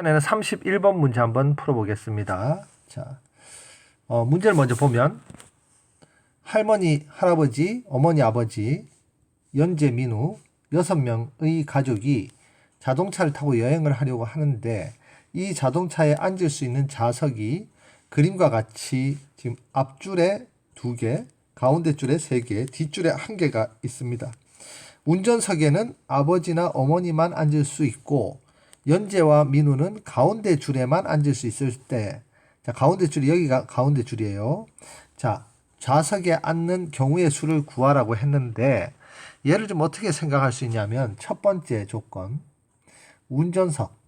시간에는 31번 문제 한번 풀어보겠습니다. 자, 어, 문제를 먼저 보면 할머니, 할아버지, 어머니, 아버지, 연재, 민우 여섯 명의 가족이 자동차를 타고 여행을 하려고 하는데 이 자동차에 앉을 수 있는 좌석이 그림과 같이 지금 앞줄에 두 개, 가운데 줄에 세 개, 뒷줄에 한 개가 있습니다. 운전석에는 아버지나 어머니만 앉을 수 있고 연재와 민우는 가운데 줄에만 앉을 수 있을 때, 자 가운데 줄이 여기가 가운데 줄이에요. 자 좌석에 앉는 경우의 수를 구하라고 했는데 얘를 좀 어떻게 생각할 수 있냐면 첫 번째 조건. 운전석.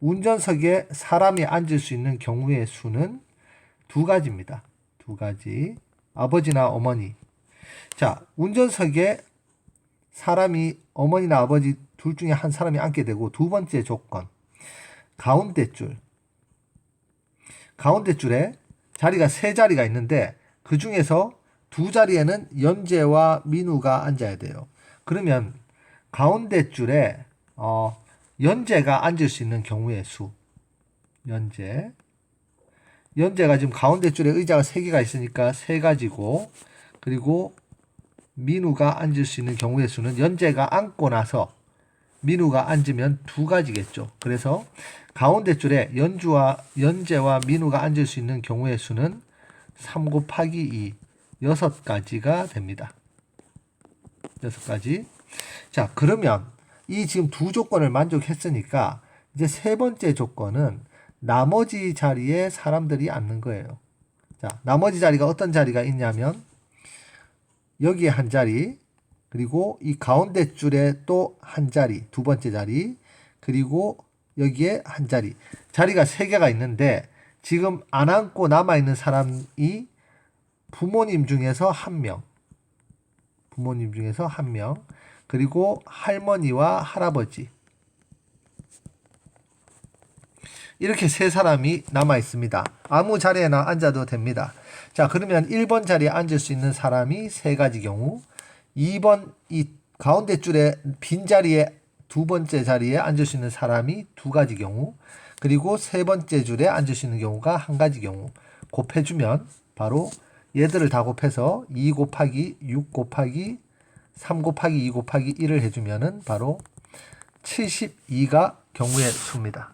운전석에 사람이 앉을 수 있는 경우의 수는 두 가지입니다. 두 가지. 아버지나 어머니. 자 운전석에 사람이 어머니나 아버지 둘 중에 한 사람이 앉게 되고 두 번째 조건 가운데 줄. 가운데 줄에 자리가 세 자리가 있는데 그 중에서 두 자리에는 연재와 민우가 앉아야 돼요. 그러면 가운데 줄에 어, 연재가 앉을 수 있는 경우의 수. 연재. 연재가 지금 가운데 줄에 의자가 세 개가 있으니까 세 가지고 그리고 민우가 앉을 수 있는 경우의 수는 연재가 앉고 나서 민우가 앉으면 두 가지겠죠. 그래서 가운데 줄에 연주와 연재와 민우가 앉을 수 있는 경우의 수는 3 곱하기 2, 여섯 가지가 됩니다. 여섯 가지. 자, 그러면 이 지금 두 조건을 만족했으니까 이제 세 번째 조건은 나머지 자리에 사람들이 앉는 거예요. 자, 나머지 자리가 어떤 자리가 있냐면 여기에 한 자리, 그리고 이 가운데 줄에 또 한 자리, 두 번째 자리, 그리고 여기에 한 자리. 자리가 세 개가 있는데 지금 안 앉고 남아 있는 사람이 부모님 중에서 한 명. 부모님 중에서 한 명. 그리고 할머니와 할아버지. 이렇게 세 사람이 남아 있습니다. 아무 자리에나 앉아도 됩니다. 자, 그러면 1번 자리에 앉을 수 있는 사람이 세 가지 경우, 2번 이 가운데 줄에 빈 자리에 두 번째 자리에 앉을 수 있는 사람이 두 가지 경우, 그리고 세 번째 줄에 앉을 수 있는 경우가 한 가지 경우 곱해주면 바로 얘들을 다 곱해서 2 곱하기 6 곱하기 3 곱하기 2 곱하기 1을 해주면은 바로 72가 경우의 수입니다.